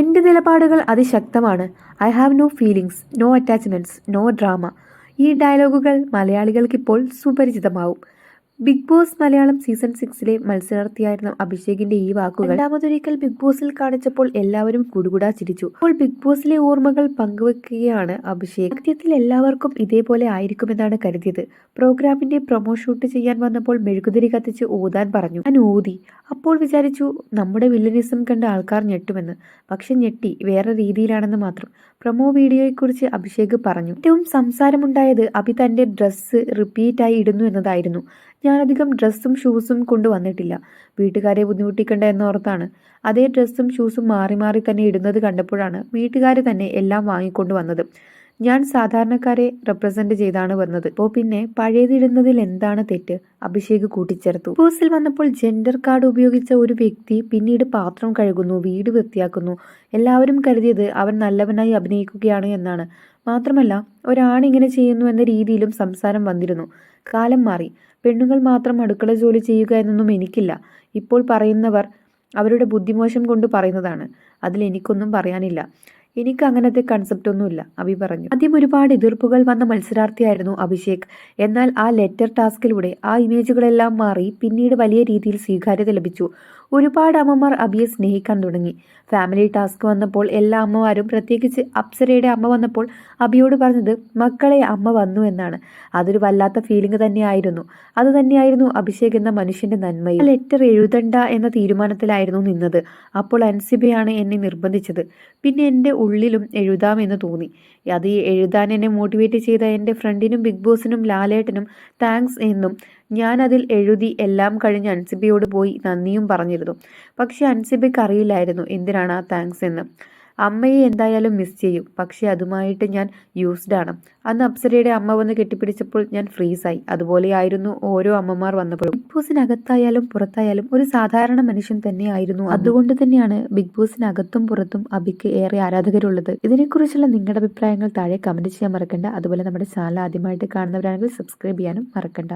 എന്റെ നിലപാടുകൾ അതിശക്തമാണ്. I have no feelings no attachments no drama ഈ ഡയലോഗുകൾ മലയാളികൾക്കിപ്പോൾ സുപരിചിതമാവും. ബിഗ് ബോസ് മലയാളം സീസൺ സിക്സിലെ മത്സരാർത്ഥിയായിരുന്ന അഭിഷേകിന്റെ ഈ വാക്കുകൾ. രണ്ടാമതൊരിക്കൽ ബിഗ് ബോസിൽ കാണിച്ചപ്പോൾ എല്ലാവരും കുടുകുടാ ചിരിച്ചു. അപ്പോൾ ബിഗ് ബോസിലെ ഓർമ്മകൾ പങ്കുവെക്കുകയാണ് അഭിഷേക്. സത്യത്തിൽ എല്ലാവർക്കും ഇതേപോലെ ആയിരിക്കുമെന്നാണ് കരുതിയത്. പ്രോഗ്രാമിന്റെ പ്രൊമോ ഷൂട്ട് ചെയ്യാൻ വന്നപ്പോൾ മെഴുകുതിരി കത്തിച്ച് ഓതാൻ പറഞ്ഞു. ഞാൻ ഊതി അപ്പോൾ വിചാരിച്ചു നമ്മുടെ വില്ലനിസം കണ്ട ആൾക്കാർ ഞെട്ടുമെന്ന്. പക്ഷെ ഞെട്ടി. വേറെ രീതിയിലാണെന്ന് മാത്രം. പ്രൊമോ വീഡിയോയെക്കുറിച്ച് അഭിഷേക് പറഞ്ഞു. ഏറ്റവും സംസാരമുണ്ടായത് അഭി തന്റെ ഡ്രസ്സ് റിപ്പീറ്റായി ഇടുന്നു എന്നതായിരുന്നു. ഞാനധികം ഡ്രസ്സും ഷൂസും കൊണ്ടുവന്നിട്ടില്ല. വീട്ടുകാരെ ബുദ്ധിമുട്ടിക്കണ്ട എന്നോർത്താണ്. അതേ ഡ്രസ്സും ഷൂസും മാറി മാറി തന്നെ ഇടുന്നത് കണ്ടപ്പോഴാണ് വീട്ടുകാർ തന്നെ എല്ലാം വാങ്ങിക്കൊണ്ടു വന്നത് ഞാൻ സാധാരണക്കാരെ റെപ്രസെന്റ് ചെയ്താണ് വന്നത്. അപ്പോൾ പിന്നെ പഴയതിടുന്നതിൽ എന്താണ് തെറ്റ്? അഭിഷേക് കൂട്ടിച്ചേർത്തു. ബോസിൽ വന്നപ്പോൾ ജെൻഡർ കാർഡ് ഉപയോഗിച്ച ഒരു വ്യക്തി പിന്നീട് പാത്രം കഴുകുന്നു വീട് വൃത്തിയാക്കുന്നു. എല്ലാവരും കരുതിയത് അവൻ നല്ലവനായി അഭിനയിക്കുകയാണ് എന്നാണ്. മാത്രമല്ല ഒരാണിങ്ങനെ ചെയ്യുന്നു എന്ന രീതിയിലും സംസാരം വന്നിരുന്നു. കാലം മാറി. പെണ്ണുങ്ങൾ മാത്രം അടുക്കള ജോലി ചെയ്യുക എന്നൊന്നും എനിക്കില്ല. ഇപ്പോൾ പറയുന്നവർ അവരുടെ ബുദ്ധിമോശം കൊണ്ട് പറയുന്നതാണ്. അതിൽ എനിക്കൊന്നും പറയാനില്ല. എനിക്ക് അങ്ങനത്തെ കൺസെപ്റ്റ് ഒന്നുമില്ല അഭി പറഞ്ഞു. ആദ്യം ഒരുപാട് എതിർപ്പുകൾ വന്ന മത്സരാർത്ഥിയായിരുന്നു അഭിഷേക്. എന്നാൽ ആ ലെറ്റർ ടാസ്കിലൂടെ ആ ഇമേജുകളെല്ലാം മാറി പിന്നീട് വലിയ രീതിയിൽ സ്വീകാര്യത ലഭിച്ചു. ഒരുപാട് അമ്മമാർ അബിയെ സ്നേഹിക്കാൻ തുടങ്ങി. ഫാമിലി ടാസ്ക് വന്നപ്പോൾ എല്ലാ അമ്മമാരും പ്രത്യേകിച്ച് അപ്സരയുടെ അമ്മ വന്നപ്പോൾ അബിയോട് പറഞ്ഞത് മക്കളെ അമ്മ വന്നു എന്നാണ്. അതൊരു വല്ലാത്ത ഫീലിംഗ് തന്നെയായിരുന്നു. അത് തന്നെയായിരുന്നു അഭിഷേക് എന്ന മനുഷ്യന്റെ നന്മയിൽ. ലെറ്റർ എഴുതണ്ട എന്ന തീരുമാനത്തിലായിരുന്നു നിന്നത്. അപ്പോൾ അൻസിബയാണ് എന്നെ നിർബന്ധിച്ചത്. പിന്നെ എന്റെ ഉള്ളിലും എഴുതാമെന്ന് തോന്നി. അത് എഴുതാൻ എന്നെ മോട്ടിവേറ്റ് ചെയ്ത എന്റെ ഫ്രണ്ടിനും ബിഗ് ബോസിനും ലാലേട്ടനും താങ്ക്സ് എന്നും ഞാൻ അതിൽ എഴുതി എല്ലാം കഴിഞ്ഞ് അൻസിബിയോട് പോയി നന്ദിയും പറഞ്ഞിരുന്നു. പക്ഷെ അൻസിബിക്ക് അറിയില്ലായിരുന്നു എന്തിനാണ് ആ താങ്ക്സ് എന്ന്. അമ്മയെ എന്തായാലും മിസ് ചെയ്യും. പക്ഷെ അതുമായിട്ട് ഞാൻ യൂസ്ഡ് ആണ്. അന്ന് അപ്സരയുടെ അമ്മ വന്ന് കെട്ടിപ്പിടിച്ചപ്പോൾ ഞാൻ ഫ്രീസായി. അതുപോലെയായിരുന്നു ഓരോ അമ്മമാർ വന്നപ്പോഴും. ബിഗ് ബോസിനകത്തായാലും പുറത്തായാലും ഒരു സാധാരണ മനുഷ്യൻ തന്നെയായിരുന്നു അതുകൊണ്ട് തന്നെയാണ് ബിഗ് ബോസിനകത്തും പുറത്തും അബിക്ക് ഏറെ ആരാധകരുള്ളത്. ഇതിനെക്കുറിച്ചുള്ള നിങ്ങളുടെ അഭിപ്രായങ്ങൾ താഴെ കമന്റ് ചെയ്യാൻ മറക്കണ്ട. അതുപോലെ നമ്മുടെ ചാനൽ ആദ്യമായിട്ട് കാണുന്നവരാണെങ്കിൽ സബ്സ്ക്രൈബ് ചെയ്യാനും മറക്കണ്ട.